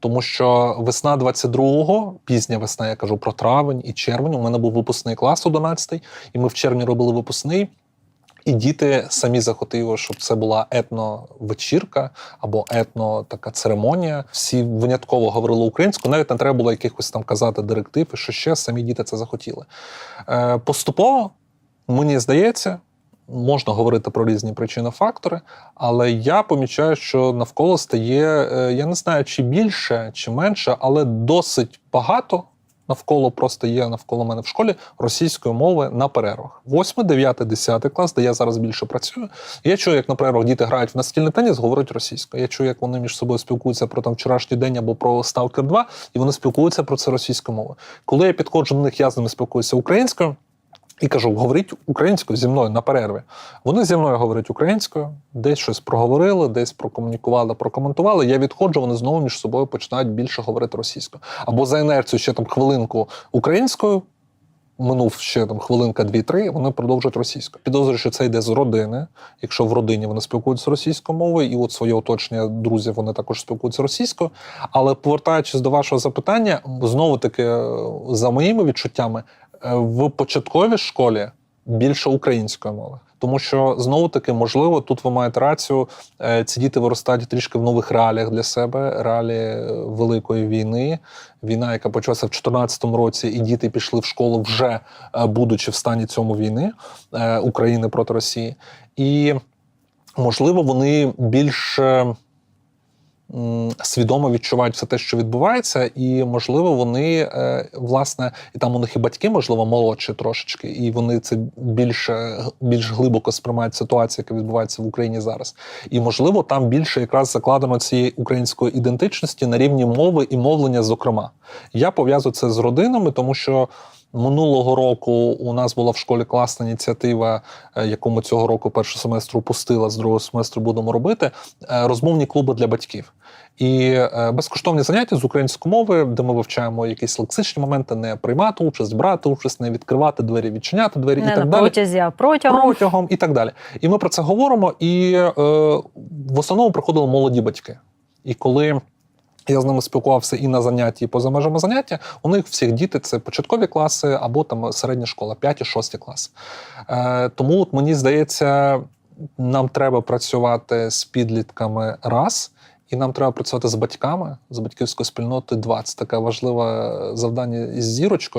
Тому що весна 22-го, пізня весна, я кажу про травень і червень. У мене був випускний клас 11 і ми в червні робили випускний. І діти самі захотіли, щоб це була етно-вечірка або етно така церемонія. Всі винятково говорили українською, навіть не треба було якихось там казати директив, і що ще самі діти це захотіли. Е, поступово, мені здається, можна говорити про різні причини фактори, але я помічаю, що навколо стає, е, я не знаю, чи більше, чи менше, але досить багато. Навколо просто є навколо мене в школі російської мови на перервах. 8, 9, 10 клас, де я зараз більше працюю. Я чую, як на перервах діти грають в настільний теніс, говорять російською. Я чую, як вони між собою спілкуються про там вчорашній день або про Stalker 2, і вони спілкуються про це російською мовою. Коли я підходжу до них, я з ними спілкуюся українською. І кажу, говоріть українською зі мною на перерві. Вони зі мною говорять українською, десь щось проговорили, десь прокомунікували, прокоментували. Я відходжу, вони знову між собою починають більше говорити російською. Або за інерцію ще там хвилинку українською, минув ще там хвилинка, дві-три, вони продовжують російською. Підозрюю, що це йде з родини. Якщо в родині вони спілкуються російською мовою, і от своє оточення друзів вони також спілкуються російською. Але повертаючись до вашого запитання, знову таки, за моїми відчуттями, е, в початковій школі більше української мови. Тому що знову таки, можливо, тут ви маєте рацію. е, Ці діти виростають трішки в нових реаліях для себе, реалії е, великої війни. Війна, яка почалася в 2014 році, і діти пішли в школу вже е, будучи в стані цьому війни е, України проти Росії. І можливо, вони більш е, м, свідомо відчувають все те, що відбувається, і можливо, вони е, власне, і там у них і батьки, можливо, молодші трошечки, і вони це більш, е, більш глибоко сприймають ситуацію, яка відбувається в Україні зараз. І можливо, там більше якраз закладено цієї української ідентичності на рівні мови і мовлення, зокрема. Я пов'язую це з родинами, тому що. Минулого року у нас була в школі класна ініціатива, е, яку ми цього року першого семестру пустила, з другого семестру будемо робити. е, Розмовні клуби для батьків. І е, безкоштовні заняття з української мови, де ми вивчаємо якісь лексичні моменти, не приймати участь, брати участь, не відкривати двері, відчиняти двері і так на далі протязі, а протягом. протягом і так далі. І ми про це говоримо. І е, в основному приходили молоді батьки. І коли я з ними спілкувався і на занятті, і поза межами заняття, у них всіх діти це початкові класи або там середня школа, 5-6 клас. Е, тому от мені здається, нам треба працювати з підлітками раз. І нам треба працювати з батьками, з батьківською спільнотою. Два це таке важливе завдання із зірочкою.